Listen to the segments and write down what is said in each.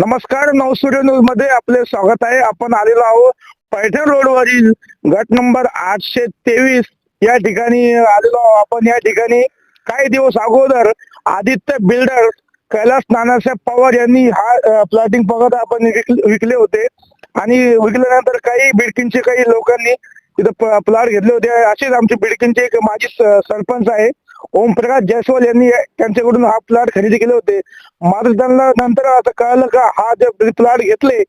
नमस्कार नवसूर्य न्यूजमध्ये आपले स्वागत आहे. आपण आलेलो आहोत पैठण रोडवरील गट नंबर आठशे तेवीस. या ठिकाणी आलेलो आहोत आपण. या ठिकाणी काही दिवस अगोदर आदित्य बिल्डर कैलास नानासाहेब पवार यांनी हा प्लॉटिंग पगत आपण विकले होते. आणि विकल्यानंतर काही बिडकींचे काही लोकांनी तिथं प्लॉट घेतले होते. असेच आमचे बिडकींचे एक माजी सरपंच आहे. ओमप्रकाश जयस्वाल यांनी त्यांच्याकडून हा प्लॉट खरेदी केले होते. मात्र त्यांना नंतर आता कळलं का हा जे प्लॉट घेतले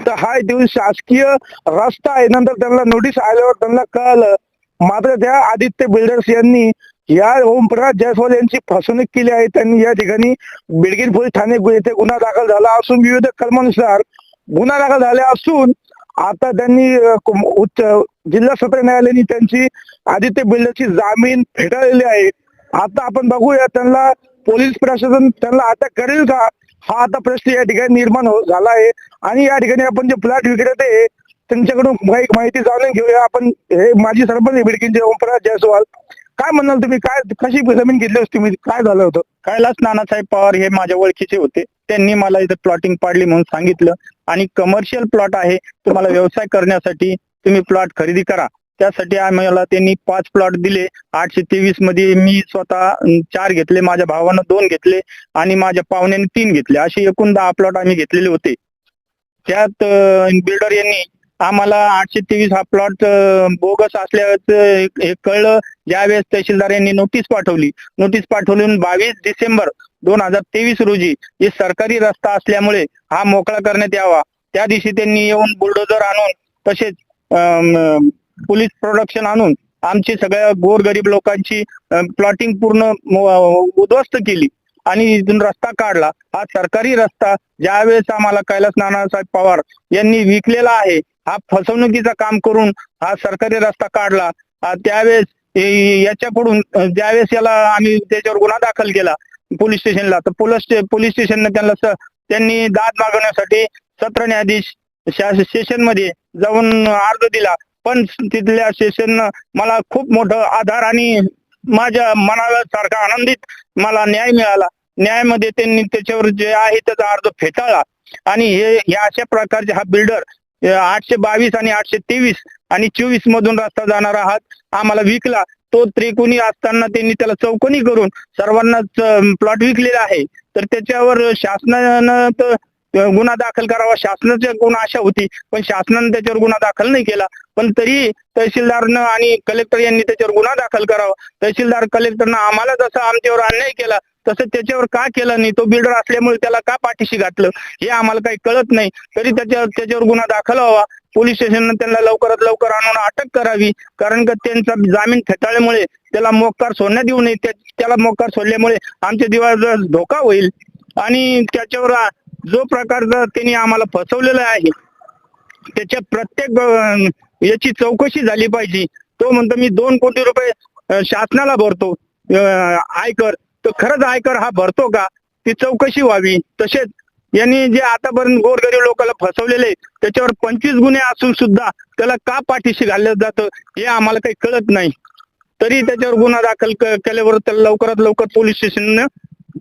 तर हा देऊन शासकीय रस्ता आहे. नंतर त्यांना नोटीस आल्यावर त्यांना कळलं. मात्र त्या आदित्य बिल्डर्स यांनी या ओमप्रकाश जयस्वाल यांची फसवणूक केली आहे. त्यांनी या ठिकाणी बिडगिन पोलीस ठाणे येथे गुन्हा दाखल झाला असून विविध कलमानुसार गुन्हा दाखल झाले असून आता त्यांनी उच्च जिल्हा सत्र न्यायालयाने त्यांची आदित्य बिल्डरची जामीन फेटाळलेली आहे. आता आपण बघूया त्यांना पोलीस प्रशासन त्यांना अटक करेल का? हा आता प्रश्न या ठिकाणी निर्माण हो- झाला आहे. आणि या ठिकाणी आपण जे प्लॉट विक्रेते आहे, त्यांच्याकडून काही माहिती जाणून घेऊया. आपण हे माजी सरपंच आहे बिडकीनचे ओमप्रकाश जयस्वाल. काय म्हणाल तुम्ही? काय कशी जमीन घेतली होती तुम्ही? काय झालं होतं? कैलास नानासाहेब पवार हे माझ्या ओळखीचे होते. त्यांनी मला इथे प्लॉटिंग पाडली म्हणून सांगितलं. आणि कमर्शियल प्लॉट आहे तुम्हाला व्यवसाय करण्यासाठी तुम्ही प्लॉट खरेदी करा. त्यासाठी आम्हाला त्यांनी पाच प्लॉट दिले. आठशे तेवीसमध्ये मी स्वतः चार घेतले माझ्या भावानं दोन घेतले आणि माझ्या पाहुण्याने तीन घेतले. असे एकूण दहा प्लॉट आम्ही घेतलेले होते. त्यात बिल्डर यांनी आम्हाला आठशे तेवीस हा प्लॉट बोगस असल्याचं हे कळलं. ज्यावेळेस तहसीलदार यांनी नोटीस पाठवली. नोटीस पाठवली बावीस डिसेंबर दोन हजार तेवीस रोजी हे सरकारी रस्ता असल्यामुळे हा मोकळा करण्यात यावा. त्या दिवशी त्यांनी येऊन बुलडोजर आणून तसेच पोलीस प्रोडक्शन आणून आमची सगळ्या गोरगरीब लोकांची प्लॉटिंग पूर्ण उद्ध्वस्त केली आणि इथून रस्ता काढला. हा सरकारी रस्ता ज्यावेळेस आम्हाला कैलास नानासाहेब पवार यांनी विकलेला आहे हा फसवणुकीचं काम करून हा सरकारी रस्ता काढला त्यावेळेस याच्याकडून ज्यावेळेस याला आम्ही त्याच्यावर गुन्हा दाखल केला पोलीस स्टेशनला तर पोलीस पोलीस स्टेशनने त्यांना त्यांनी दाद मागवण्यासाठी सत्र न्यायाधीश सेशनमध्ये जाऊन अर्ज दिला. पण तिथल्या सेशन मला खूप मोठं आधार आणि माझ्या मनाला सारखा आनंदित मला न्याय मिळाला. न्यायामध्ये त्यांनी त्याच्यावर जे आहे त्याचा अर्ज फेटाळला. आणि हे या अशा प्रकारचे हा बिल्डर आठशे बावीस आणि आठशे तेवीस आणि चोवीस मधून रस्ता जाणारा हात आम्हाला विकला. तो त्रिकोणी असताना त्यांनी त्याला चौकोनी करून सर्वांनाच प्लॉट विकलेला आहे. तर त्याच्यावर शासनानं तर गुन्हा दाखल करावा. शासनाच्या गुन्हा आशा होती पण शासनानं त्याच्यावर गुन्हा दाखल नाही केला. पण तरी तहसीलदारनं आणि कलेक्टर यांनी त्याच्यावर गुन्हा दाखल करावा. तहसीलदार कलेक्टरनं आम्हाला जसं आमच्यावर अन्याय केला तसं त्याच्यावर का केलं नाही? तो बिल्डर असल्यामुळे त्याला का पाठीशी घातलं? हे आम्हाला काही कळत नाही. तरी त्याच्यावर त्याच्यावर गुन्हा दाखल व्हावा. पोलीस स्टेशननं त्यांना लवकरात लवकर आणून अटक करावी. कारण का त्यांचा जामीन फेटाळल्यामुळे त्याला मोकार सोडण्यात येऊ नये. त्याला मोकार सोडल्यामुळे आमच्या दिवाळीचा धोका होईल. आणि त्याच्यावर जो प्रकारचा त्यांनी आम्हाला फसवलेला आहे त्याच्या प्रत्येक याची चौकशी झाली पाहिजे. तो म्हणतो मी दोन कोटी रुपये शासनाला भरतो. आयकर तर खरंच आयकर हा भरतो का? ती चौकशी व्हावी. तसेच यांनी जे आतापर्यंत गोरगरीब लोकांना फसवलेले त्याच्यावर पंचवीस गुन्हे असून सुद्धा त्याला का पाठीशी घाललं जातं हे आम्हाला काही कळत नाही. तरी त्याच्यावर गुन्हा दाखल केल्यावर त्याला लवकरात लवकर पोलीस स्टेशननं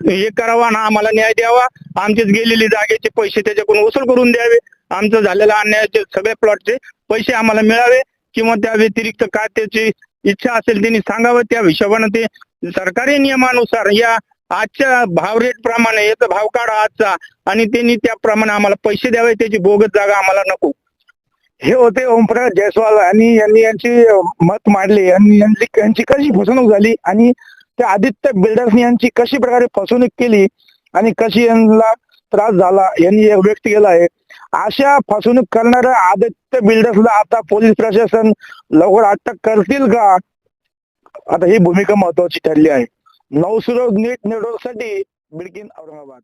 हे करावा आणि आम्हाला न्याय द्यावा. आमचेच गेलेले जागेचे पैसे त्याच्याकडून वसूल करून द्यावे. आमचं झालेला अन्यायाचे सगळ्या प्लॉटचे पैसे आम्हाला मिळावे. किंवा त्या व्यतिरिक्त काय त्याची इच्छा असेल त्यांनी सांगावं. त्या हिशोबानं ते सरकारी नियमानुसार या आजच्या भाव रेट प्रमाणे याचा भाव काढा आजचा. आणि त्यांनी त्याप्रमाणे आम्हाला पैसे द्यावे त्याची बोगत जागा आम्हाला नको. हे होते ओमप्रकाश जयस्वाल आणि यांनी यांची मत मांडले. आणि यांची यांची कशी फसवणूक झाली? आणि त्या आदित्य बिल्डर्सनी यांची कशी प्रकारे फसवणूक केली? आणि कशी यांना त्रास झाला? यांनी व्यक्त केला आहे. अशा फसवणूक करणाऱ्या आदित्य बिल्डर्सला आता पोलीस प्रशासन लवकर अटक करतील का? आता ही भूमिका महत्वाची ठरली आहे. नवसुरव नीट निवडण्यासाठी साठी बिडकीन औरंगाबाद.